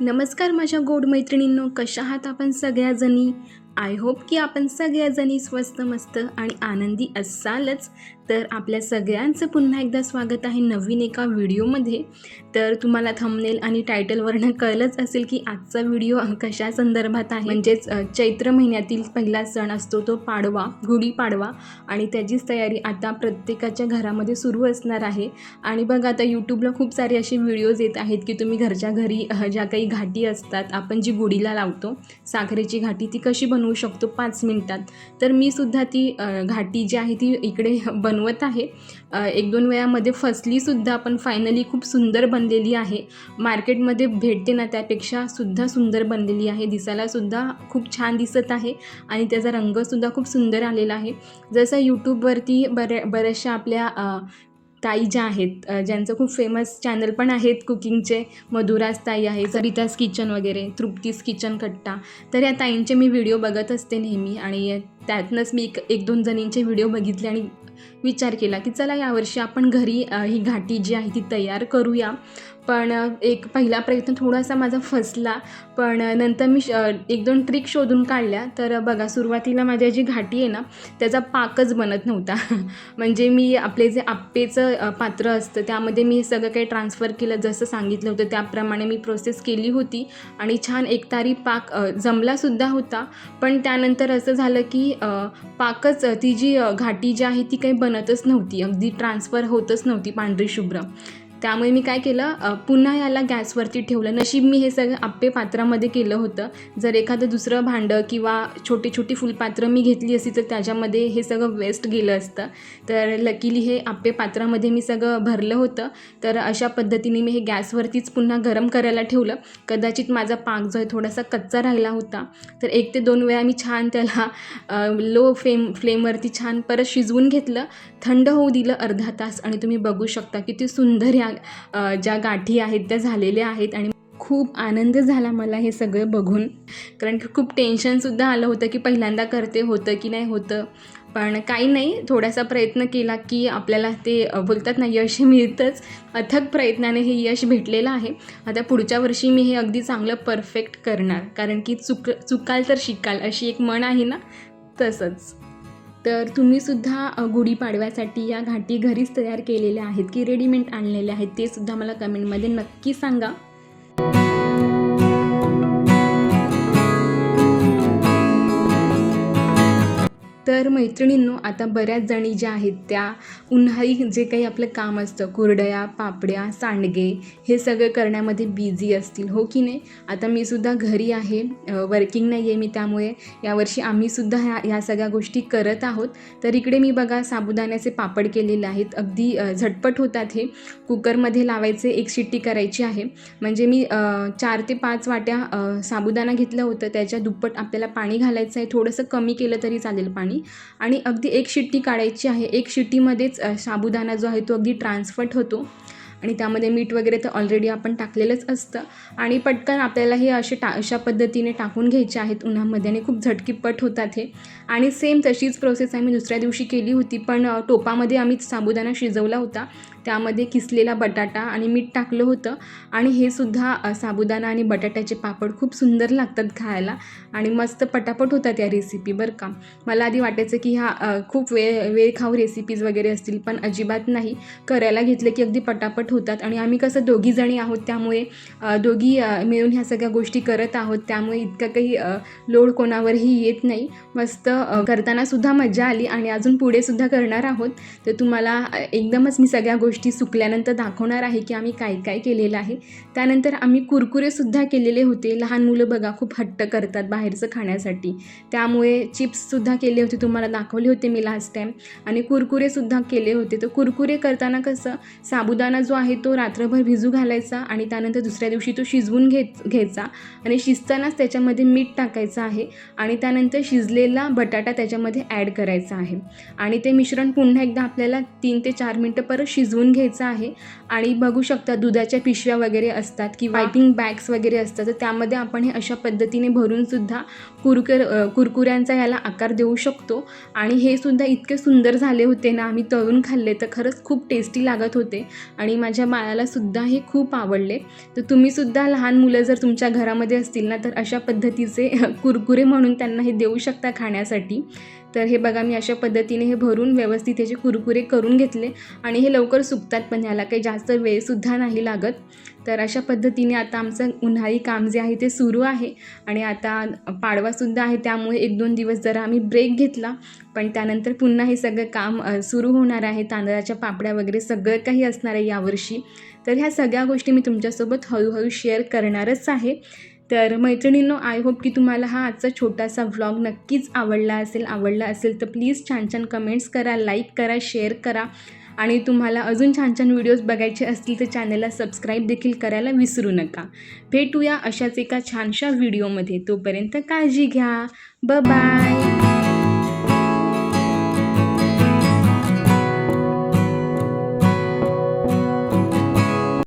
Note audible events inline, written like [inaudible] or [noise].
नमस्कार माझ्या गोड मैत्रिणींनो कशा आहात आपण सगळ्याजणी? आय होप की आपण सगळ्याजणी स्वस्त मस्त आणि आनंदी असालच. तर आपल्या सगळ्यांचं पुन्हा एकदा स्वागत आहे नवीन एका व्हिडिओमध्ये. तर तुम्हाला थंबनेल आणि टायटलवरनं कळलंच असेल की आजचा व्हिडिओ कशा संदर्भात आहे. म्हणजेच चैत्र महिन्यातील पहिला सण असतो तो पाडवा गुढीपाडवा आणि त्याचीच तयारी आता प्रत्येकाच्या घरामध्ये सुरू असणार आहे. आणि बघा आता यूट्यूबला खूप सारे असे व्हिडिओज येत आहेत की तुम्ही घरच्या घरी ज्या काही घाटी असतात आपण जी गुढीला लावतो साखरेची घाटी ती कशी बनवू शकतो पाच मिनटात. तर मी सुद्धा ती घाटी जी आहे ती इकडे बनवत आहे. एक दोन वेळामध्ये फसलीसुद्धा पण फायनली खूप सुंदर बनलेली आहे. मार्केटमध्ये भेटते ना त्यापेक्षा सुद्धा सुंदर बनलेली आहे. दिसायलासुद्धा खूप छान दिसत आहे आणि त्याचा रंगसुद्धा खूप सुंदर आलेला आहे. जसं यूट्यूबवरती बऱ्या बऱ्याचशा आपल्या ताई ज्या आहेत ज्यांचं खूप फेमस चॅनल पण आहेत कुकिंगचे मधुराज ताई आहे सरिताज किचन वगैरे तृप्तीज किचन कट्टा. तर या ताईंचे मी व्हिडिओ बघत असते नेहमी आणि त्यातनंच मी एक एक दोन जणींचे व्हिडिओ बघितले आणि विचार केला की चला यावर्षी आपण घरी ही घाटी जी आहे ती तयार करूया. पण एक पहिला प्रयत्न थोडासा माझा फसला. पण नंतर मी श एक दोन ट्रिक शोधून काढल्या. तर बघा सुरुवातीला माझ्या जी घाटी आहे ना त्याचा पाकच बनत नव्हता. [laughs] म्हणजे मी आपले जे आप्पेचं पात्र असतं त्यामध्ये मी सगळं काही ट्रान्सफर केलं जसं सांगितलं होतं त्याप्रमाणे मी प्रोसेस केली होती. आणि छान एकतारी पाक जमलासुद्धा होता. पण त्यानंतर असं झालं की पाकच ती जी घाटी जी आहे ती काही बनतच नव्हती. अगदी ट्रान्सफर होतच नव्हती पांढरी शुभ्र. त्यामुळे मी काय केलं पुन्हा याला गॅसवरती ठेवलं. नशीब मी हे सगळं आप्पे पात्रामध्ये केलं होतं. जर एखादं दुसरं भांडं किंवा छोटी छोटी फुलपात्रं मी घेतली असती तर त्याच्यामध्ये हे सगळं वेस्ट गेलं असतं. तर लकीली हे आप्पे पात्रामध्ये मी सगळं भरलं होतं. तर अशा पद्धतीने मी हे गॅसवरतीच पुन्हा गरम करायला ठेवलं. कदाचित माझा पाक जो आहे थोडासा कच्चा राहिला होता. तर एक ते दोन वेळा मी छान त्याला लो फ्लेम फ्लेमवरती छान परत शिजवून घेतलं. थंड होऊ दिलं अर्धा तास आणि तुम्ही बघू शकता किती सुंदर या त्या ज्या गाठी आहेत त्या झालेल्या आहेत आणि खूप आनंद झाला मला हे सगळं बघून. कारण की खूप टेन्शनसुद्धा आलं होतं की पहिल्यांदा करते होतं की नाही होतं. पण काही नाही थोडासा प्रयत्न केला की आपल्याला ते बोलतात ना यश मिळतंच. अथक प्रयत्नाने हे यश भेटलेलं आहे. आता पुढच्या वर्षी मी हे अगदी चांगलं परफेक्ट करणार. कारण की चुक चुकाल तर शिकाल अशी एक मन आहे ना? तसंच. तर तुम्हीसुद्धा गुढीपाडव्यासाठी या घाटी घरीच तयार केलेल्या आहेत की रेडीमेड आणलेल्या आहेत ते सुद्धा मला कमेंटमध्ये नक्की सांगा. तर मैत्रिणींनो आता बऱ्याच जणी ज्या आहेत त्या उन्हाळी जे काही आपलं काम असतं कुरडया पापड्या सांडगे हे सगळं करण्यामध्ये बिझी असतील हो की नाही? आता मी सुद्धा घरी आहे वर्किंग नाही आहे मी त्यामुळे यावर्षी आम्हीसुद्धा ह्या ह्या सगळ्या गोष्टी करत आहोत. तर इकडे मी बघा साबुदाण्याचे पापड केलेले आहेत. अगदी झटपट होतात हे. कुकरमध्ये लावायचे एक शिट्टी करायची आहे. म्हणजे मी चार ते पाच वाट्या साबुदाणा घेतलं होतं. त्याच्या दुप्पट आपल्याला पाणी घालायचं आहे. थोडंसं कमी केलं तरी चालेल पाणी. आणि अगदी एक शिट्टी काढायची आहे. एक शिट्टीमध्येच साबुदाणा जो आहे तो अगदी ट्रान्सफर्ट होतो. आणि त्यामध्ये मीठ वगैरे तर ऑलरेडी आपण टाकलेलंच असतं. आणि पटकन आपल्याला हे असे टा अशा पद्धतीने टाकून घ्यायचे आहेत उन्हामध्ये आणि खूप झटकीपट होतात हे. आणि सेम तशीच प्रोसेस आम्ही दुसऱ्या दिवशी केली होती पण टोपामध्ये आम्ही साबुदाणा शिजवला होता. त्यामध्ये किसलेला बटाटा आणि मीठ टाकलं होतं. आणि हे सुद्धा साबुदाणा आणि बटाट्याचे पापड खूप सुंदर लागतात खायला. आणि मस्त पटापट होतात या रेसिपी बरं का. मला आधी वाटायचं की ह्या खूप वेळ वेळ खाऊ रेसिपीज वगैरे असतील पण अजिबात नाही. करायला घेतलं की अगदी पटापट होतात. आणि आम्ही कसं दोघी जणी आहोत त्यामुळे दोघी मिळून ह्या सगळ्या गोष्टी करत आहोत. त्यामुळे इतकं काही लोड कोणावरही येत नाही. मस्त करतानासुद्धा मजा आली. आणि अजून पुढेसुद्धा करणार आहोत. तर तुम्हाला एकदमच मी सगळ्या गोष्टी गोष्टी सुकल्यानंतर दाखवणार आहे की आम्ही काय काय केलेलं आहे. त्यानंतर आम्ही कुरकुरेसुद्धा केलेले होते. लहान मुलं बघा खूप हट्ट करतात बाहेरचं खाण्यासाठी. त्यामुळे चिप्ससुद्धा केले होते तुम्हाला दाखवले होते मी लास्ट टाईम आणि कुरकुरेसुद्धा केले होते. तर कुरकुरे करताना कसं साबुदाणा जो आहे तो रात्रभर भिजू घालायचा आणि त्यानंतर दुसऱ्या दिवशी तो शिजवून घेत घ्यायचा. आणि शिजतानाच त्याच्यामध्ये मीठ टाकायचं आहे आणि त्यानंतर शिजलेला बटाटा त्याच्यामध्ये ॲड करायचा आहे. आणि ते मिश्रण पुन्हा एकदा आपल्याला तीन ते चार मिनटं परत शिजवून शिजवून घ्यायचं आहे. आणि बघू शकता दुधाच्या पिशव्या वगैरे असतात किंवा पायपिंग बॅग्स वगैरे असतात. तर त्यामध्ये आपण हे अशा पद्धतीने भरूनसुद्धा कुरकुर कुरकुऱ्यांचा याला आकार देऊ शकतो. आणि हे सुद्धा इतके सुंदर झाले होते ना आम्ही तळून खाल्ले तर खरंच खूप टेस्टी लागत होते. आणि माझ्या बाळाला सुद्धा हे खूप आवडले. तर तुम्हीसुद्धा लहान मुलं जर तुमच्या घरामध्ये असतील ना तर अशा पद्धतीचे कुरकुरे म्हणून त्यांना हे देऊ शकता खाण्यासाठी. तर हे बघा मी अशा पद्धतीने हे भरून व्यवस्थित ह्याचे कुरकुरे करून घेतले आणि हे लवकर सुकतात पण ह्याला काही जास्त वेळसुद्धा नाही लागत. तर अशा पद्धतीने आता आमचं उन्हाळी काम जे आहे ते सुरू आहे आणि आता पाडवासुद्धा आहे त्यामुळे एक दोन दिवस जरा आम्ही ब्रेक घेतला. पण त्यानंतर पुन्हा हे सगळं काम सुरू होणार आहे. तांदळाच्या पापड्या वगैरे सगळं काही असणार आहे यावर्षी. तर ह्या सगळ्या गोष्टी मी तुमच्यासोबत हळूहळू शेअर करणारच आहे. तर मैत्रिणींनो आय होप की तुम्हाला हा आजचा छोटासा व्लॉग नक्कीच आवडला असेल आवडला असेल तर प्लीज छान छान कमेंट्स करा लाईक करा शेअर करा. आणि तुम्हाला अजून छान छान व्हिडिओज बघायचे असतील तर चॅनलला सबस्क्राईब देखील करायला विसरू नका. भेटूया अशाच एका छानशा व्हिडिओमध्ये तोपर्यंत काळजी घ्या. ब बाय